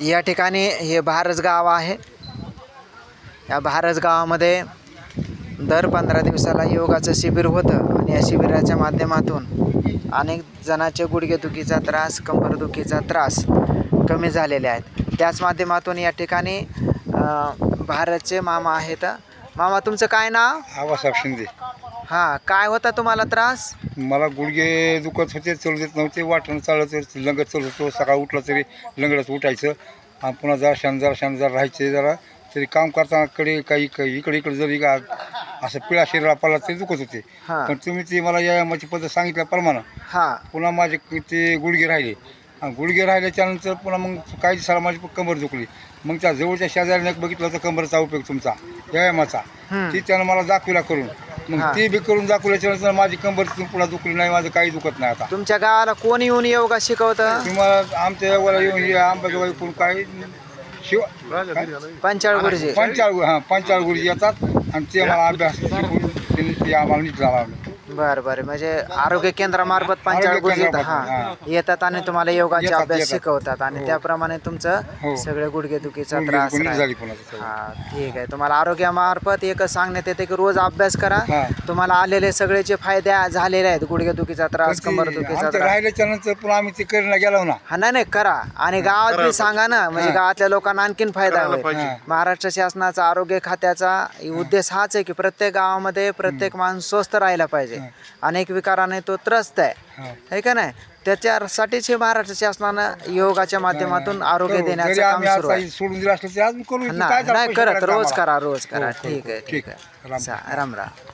या ठिकाणी हे भारस गाव आहे. या भारज गावामध्ये दर पंधरा दिवसाला योगाचं शिबिर होतं आणि या शिबिराच्या माध्यमातून अनेक जणांचे गुडघेदुखीचा त्रास कंबरदुखीचा त्रास कमी झालेले आहेत. त्याच माध्यमातून या ठिकाणी भारतचे मामा आहेत. मामा तुमचं काय नाव? आबासाहेब शिंदे. हां काय होता तुम्हाला त्रास? मला गुडघे दुखत होते चालू देत नव्हते वाटण चालत लंगत चालत होतो सकाळ उठलं तरी लंगडच उठायचं. आणि पुन्हा जरा शान जरा शान जरा राहायचे जरा तरी काम करताना कडे काही काही इकडे इकडे जरी का असं पिळा शरीरा पडला तरी दुखत होते. हां. पण तुम्ही ती मला व्यायामाची पद्धत सांगितल्याप्रमाणे हां. पुन्हा माझे क- ते गुडघे राहिले. आणि गुडघे राहिल्याच्यानंतर पुन्हा मग काही दिवसाला माझी कंबर दुखली. मग त्या जवळच्या शेजाऱ्याने बघितलं होतं कंबरचा उपयोग तुमचा व्यायामाचा. हम्म. ती त्यानं मला दाखविला करून. मग. ती बी करून दाखवल्याच्या माझी कंबर पुन्हा दुखली नाही माझं काही दुखत नाही आता. तुमच्या गावाला कोण येऊन योगा शिकवतं? तुम्हाला आमच्या यावाला येऊन हे आंबाजोगाई कोण काय शिव पंचाळ गुरुजी. पंचाळ हां पंचाळ गुरुजी येतात आणि ते मला अभ्यास शिकवून त्यांनी ते आम्हाला नीट लावा बर बर. म्हणजे आरोग्य केंद्रामार्फत पंचाळ आरोग्य गुरुजी केंद्रामार्फत, हा. येतात आणि तुम्हाला योगाचे येतात, अभ्यास येतात. शिकवतात आणि हो. त्याप्रमाणे तुमचं हो. सगळे गुडघेदुखीचा गुडघे त्रास. हा ठीक आहे. तुम्हाला आरोग्यामार्फत एकच सांगण्यात येते की रोज अभ्यास करा. हा. तुम्हाला आलेले सगळेचे फायदे झालेले आहेत. गुडघेदुखीचा त्रास कंबरदुखीचा आमच्या त्रास. राहिल्याच्या नंतर पुन्हा आम्ही ते गेलो ना. हा नाही नाही करा. आणि गावात बी सांगा ना. म्हणजे हा. गावातल्या लोकांना आणखीन फायदा होईल. हा. महाराष्ट्र शासनाचा आरोग्य खात्याचा उद्देश हाच आहे की प्रत्येक गावामध्ये प्रत्येक माणूस स्वस्थ राहिला पाहिजे. अनेक विकाराने तो त्रस्त आहे हा. का नाही त्याच्यासाठीच हे महाराष्ट्र शासनानं योगाच्या माध्यमातून आरोग्य. देण्याचं काम सुरू आहे सोडून दिलं असलं करू नाही नाही करत रोज? करा रोज करा हो, हो, ठीक आहे हो. ठीक ठीक. आहे राम. चा- राम राम